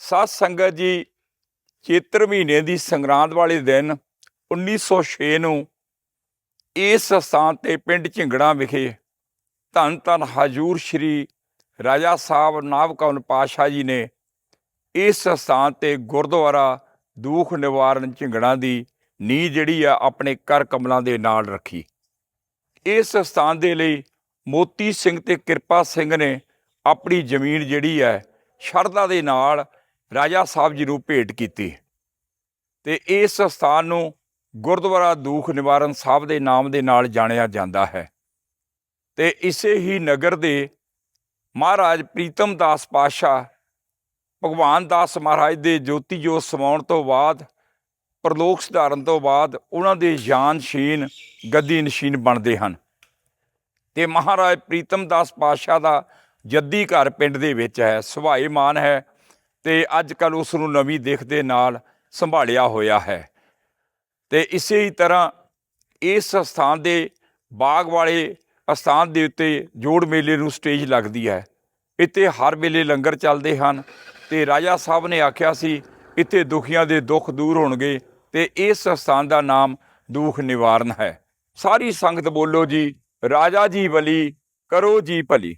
ਸਾਧ ਸੰਗਤ ਜੀ, ਚੇਤਰ ਮਹੀਨੇ ਦੀ ਸੰਗਰਾਂਦ ਵਾਲੇ ਦਿਨ 1906 ਨੂੰ ਇਸ ਸਥਾਨ ਤੇ ਪਿੰਡ ਝਿੰਗੜਾ ਵਿਖੇ ਧੰਨ ਧੰਨ ਹਜੂਰ ਸ਼੍ਰੀ ਰਾਜਾ ਸਾਹਿਬ ਨਾਭਕਮਲ ਪਾਤਸ਼ਾਹ ਜੀ ਨੇ ਇਸ ਸਥਾਨ ਤੇ ਗੁਰਦੁਆਰਾ ਦੂਖ ਨਿਵਾਰਨ ਝਿੰਗੜਾ ਦੀ ਨੀਂਹ ਜਿਹੜੀ ਆ ਆਪਣੇ ਕਰ ਕਮਲਾਂ ਦੇ ਨਾਲ ਰੱਖੀ। ਇਸ ਸਥਾਨ ਦੇ ਲਈ ਮੋਤੀ ਸਿੰਘ ਤੇ ਕਿਰਪਾ ਸਿੰਘ ਨੇ ਆਪਣੀ ਜ਼ਮੀਨ ਜਿਹੜੀ ਹੈ ਸ਼ਰਧਾ ਦੇ ਨਾਲ ਰਾਜਾ ਸਾਹਿਬ ਜੀ ਨੂੰ ਭੇਟ ਕੀਤੀ ਤੇ ਇਸ ਸਥਾਨ ਨੂੰ ਗੁਰਦੁਆਰਾ ਦੂਖ ਨਿਵਾਰਨ ਸਾਹਿਬ ਦੇ ਨਾਮ ਦੇ ਨਾਲ ਜਾਣਿਆ ਜਾਂਦਾ ਹੈ। ਤੇ ਇਸੇ ਹੀ ਨਗਰ ਦੇ ਮਹਾਰਾਜ ਪ੍ਰੀਤਮ ਦਾਸ ਪਾਸ਼ਾ ਭਗਵਾਨ ਦਾਸ ਮਹਾਰਾਜ ਦੇ ਜੋਤੀ ਜੋਤ ਸਮਾਉਣ ਤੋਂ ਬਾਅਦ, ਪ੍ਰਲੋਕ ਸੁਧਾਰਨ ਤੋਂ ਬਾਅਦ ਉਹਨਾਂ ਦੇ ਜਾਨਸ਼ੀਨ ਗੱਦੀ ਨਸ਼ੀਨ ਬਣਦੇ ਹਨ। ਤੇ ਮਹਾਰਾਜ ਪ੍ਰੀਤਮ ਦਾਸ ਪਾਤਸ਼ਾਹ ਦਾ ਜੱਦੀ ਘਰ ਪਿੰਡ ਦੇ ਵਿੱਚ ਹੈ ਸੁਭਾਏ ਮਾਨ ਹੈ। ਤੇ ਅੱਜ ਕੱਲ ਉਸ ਨੂੰ ਨਵੀਂ ਦਿੱਖ ਦੇ ਨਾਲ ਸੰਭਾਲਿਆ ਹੋਇਆ ਹੈ। ਤੇ ਇਸੇ ਹੀ ਤਰ੍ਹਾਂ ਇਸ ਸਥਾਨ ਦੇ ਬਾਗ ਵਾਲੇ ਸਥਾਨ ਦੇ ਉੱਤੇ ਜੋੜ ਮੇਲੇ ਨੂੰ ਸਟੇਜ ਲੱਗਦੀ ਹੈ। ਇੱਥੇ ਹਰ ਵੇਲੇ ਲੰਗਰ ਚੱਲਦੇ ਹਨ ਤੇ ਰਾਜਾ ਸਾਹਿਬ ਨੇ ਆਖਿਆ ਸੀ, ਇੱਥੇ ਦੁਖੀਆਂ ਦੇ ਦੁੱਖ ਦੂਰ ਹੋਣਗੇ ਤੇ ਇਸ ਸਥਾਨ ਦਾ ਨਾਮ ਦੁੱਖ ਨਿਵਾਰਨ ਹੈ। ਸਾਰੀ ਸੰਗਤ ਬੋਲੋ ਜੀ, ਰਾਜਾ ਜੀ ਬਲੀ ਕਰੋ ਜੀ ਭਲੀ।